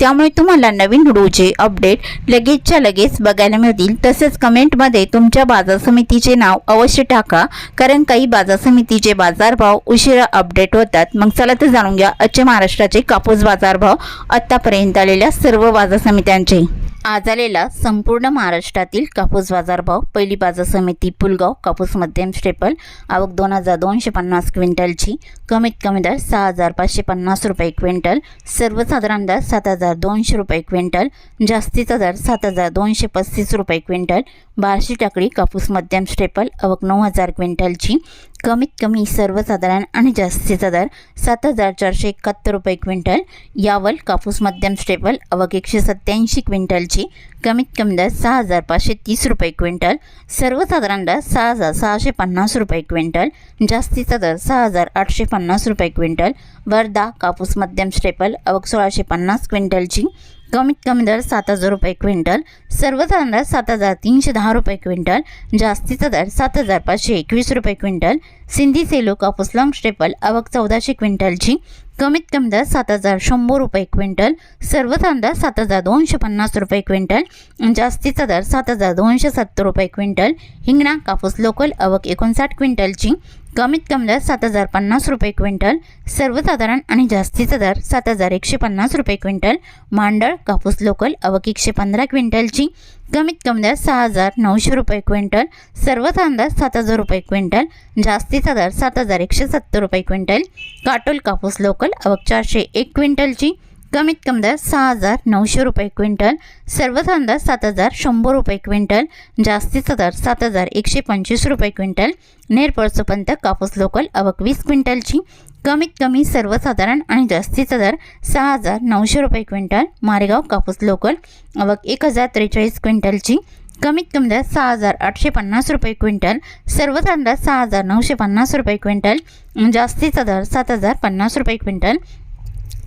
त्यामुळे तुम्हाला नवीन व्हिडिओचे अपडेट लगेचच्या लगेच बघायला मिळतील. तसेच कमेंटमध्ये तुमच्या बाजार समितीचे नाव अवश्य टाका कारण काही बाजार समितीचे बाजारभाव उशिरा अपडेट होतात. मग चला तर जाणून घ्या आजचे महाराष्ट्राचे कापूस बाजारभाव आत्तापर्यंत आलेल्या सर्व बाजार समित्यांचे. आज आलेला संपूर्ण महाराष्ट्रातील कापूस बाजारभाव पहिली बाजार समिती पुलगाव कापूस मध्यम स्टेपल आवक दोन हजार दोनशे पन्नास क्विंटलची कमीत कमी दर सहा हजार पाचशे पन्नास रुपये क्विंटल सर्वसाधारण दर सात हजार दोनशे रुपये क्विंटल जास्तीचा दर सात हजार दोनशे पस्तीस रुपये क्विंटल बार्शी टाकळी कापूस मध्यम स्टेपल अवक नऊ हजार क्विंटलची कमीत कमी सर्वसाधारण आणि जास्तीचा दर सात हजार चारशे एकाहत्तर रुपये क्विंटल यावल कापूस मध्यम स्टेपल अवघ एकशे सत्याऐंशी क्विंटलची कमीत कमी दर सहा हजार पाचशे तीस रुपये क्विंटल सर्वसाधारण दर सहा हजार सहाशे पन्नास रुपये क्विंटल जास्तीचा दर सहा हजार आठशे पन्नास रुपये क्विंटल वर्धा कापूस मध्यम स्टेपल अवघ सोळाशे पन्नास क्विंटलची कमीत कमी दर सात हजार रुपये क्विंटल सर्वसाधारण दर सात हजार तीनशे दहा रुपये क्विंटल जास्तीचा दर सात हजार पाचशे एकवीस रुपये क्विंटल सिंधी सेलो कापूस लॉंग स्टेपल आवक चौदाशे क्विंटलची कमीत कमी दर सात हजार शंभर रुपये क्विंटल सर्वसाधारण दर सात हजार दोनशे पन्नास रुपये क्विंटल जास्तीचा दर सात हजार दोनशे सत्तर रुपये क्विंटल हिंगणा कापूस लोकल आवक एकोणसाठ क्विंटलची कमीत कमी दर सात हजार पन्नास रुपये क्विंटल सर्वसाधारण आणि जास्तीचा दर सात हजार एकशे पन्नास रुपये क्विंटल मांडळ कापूस लोकल अवक एकशे पंधरा क्विंटलची कमीत कमी दर सहा हजार नऊशे रुपये क्विंटल सर्वसाधारण दर सात हजार रुपये क्विंटल जास्तीचा दर सात हजार एकशे सत्तर रुपये क्विंटल काटोल कापूस लोकल अवक चारशे एक क्विंटलची कमीत कमी दर सहा हजार नऊशे रुपये क्विंटल सर्वसाधारण दर सात हजार शंभर रुपये क्विंटल जास्तीचा दर सात हजार एकशे पंचवीस रुपये क्विंटल नेरपळसोपंत कापूस लोकल अवक वीस क्विंटलची. कमीत कमी सर्वसाधारण आणि जास्तीचा दर सहा हजार नऊशे रुपये क्विंटल मारेगाव कापूस लोकल अवक एक हजार त्रेचाळीस क्विंटलची. कमीत कमी दर सहा हजार आठशे पन्नास रुपये क्विंटल सर्वसाधारण दर सहा हजार नऊशे पन्नास रुपये क्विंटल जास्तीचा दर सात हजार पन्नास रुपये क्विंटल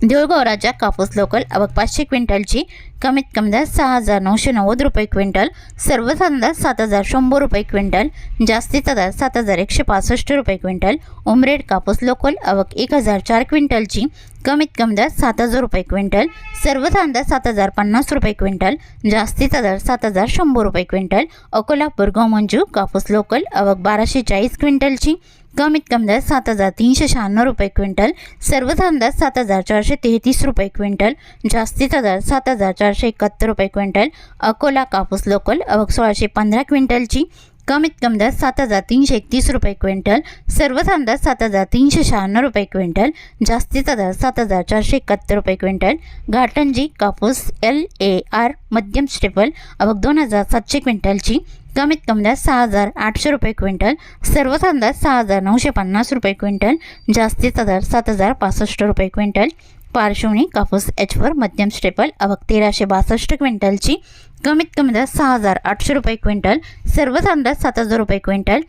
देऊळगाव राजा कापूस लोकल अवघ पाचशे क्विंटलची कमीत कमी दर सहा हजार नऊशे नव्वद रुपये क्विंटल सर्वसाधारण दर सात हजार शंभर रुपये क्विंटल जास्तीचा दर सात हजार एकशे पासष्ट रुपये क्विंटल उमरेड कापूस लोकल आवक एक हजार चार क्विंटलची कमीत कमी दर सात हजार रुपये क्विंटल सर्वसाधारण दर सात हजार पन्नास रुपये क्विंटल जास्तीचा दर सात हजार शंभर रुपये क्विंटल अकोला बुरगाव मंजू कापूस लोकल आवक बाराशे चाळीस क्विंटलची कमीत कमी दर सात हजार तीनशे शहाण्णव रुपये क्विंटल सर्वसाधारण दर सात हजार चारशे तेहतीस रुपये क्विंटल जास्तीचा दर सात हजार चारशे एकाहत्तर रुपये क्विंटल अकोला कापूस लोकल अवघ सोळाशे पंधरा क्विंटलची कमीत कमी दर सात हजार तीनशे एकतीस रुपये क्विंटल सर्वसाधारण दर सात हजार तीनशे शहाण्णव रुपये क्विंटल जास्तीचा दर सात हजार चारशे एकाहत्तर रुपये क्विंटल घाटंजी कापूस एल ए आर मध्यम स्टेपल आवक दोन हजार सातशे क्विंटलची कमीत कमी दर सहा हजार आठशे रुपये क्विंटल सर्वसाधारण दर सहा हजार नऊशे पन्नास रुपये क्विंटल जास्तीचा दर सात हजार पासष्ट रुपये क्विंटल पार्श्वनी कापूस एचवर मध्यम स्टेपल आवक तेराशे बासष्ट क्विंटलची. कमीत कमी दर सहा हजार आठशे रुपये क्विंटल. सर्वसाधारण दर सात हजार रुपये क्विंटल.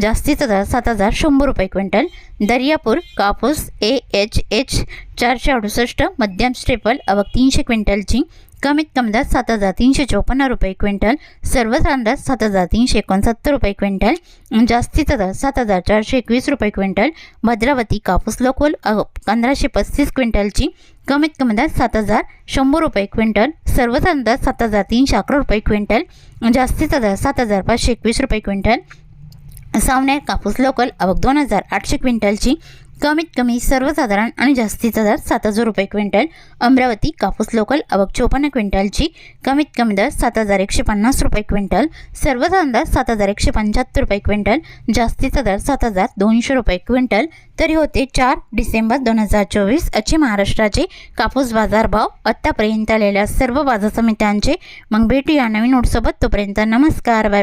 जास्तीचा दर सात हजार शंभर रुपये क्विंटल. दर्यापूर कापूस ए एच एच चारशे अडुसष्ट मध्यम स्टेपल आवक तीनशे क्विंटलची. कमीत कमी दर सात हजार तीनशे चोपन्न रुपये क्विंटल सर्वसाधारण दर सात हजार तीनशे एकोणसत्तर रुपये क्विंटल जास्तीचा दर सात हजार चारशे एकवीस रुपये क्विंटल भद्रावती कापूस लोकल पंधराशे पस्तीस क्विंटलची कमीत कमी दर सात हजार शंभर रुपये क्विंटल सर्वसाधारण दर सात हजार तीनशे अकरा रुपये क्विंटल जास्तीचा दर सात हजार पाचशे एकवीस रुपये क्विंटल सावने कापूस लोकल अवघ दोन हजार आठशे क्विंटलची कमीत कमी सर्वसाधारण आणि जास्तीचा दर सात हजार रुपये क्विंटल अमरावती कापूस लोकल आवक चोपन्न क्विंटलची कमीत कमी दर सात हजार एकशे पन्नास रुपये क्विंटल सर्वसाधारण दर सात हजार एकशे पंच्याहत्तर रुपये क्विंटल जास्तीचा दर सात हजार दोनशे रुपये क्विंटल. तरी होते चार डिसेंबर दोन हजार चोवीस असे महाराष्ट्राचे कापूस बाजारभाव आत्तापर्यंत आलेल्या सर्व बाजार समित्यांचे. मग भेटूया नवीन नोटसोबत तोपर्यंत नमस्कार बाय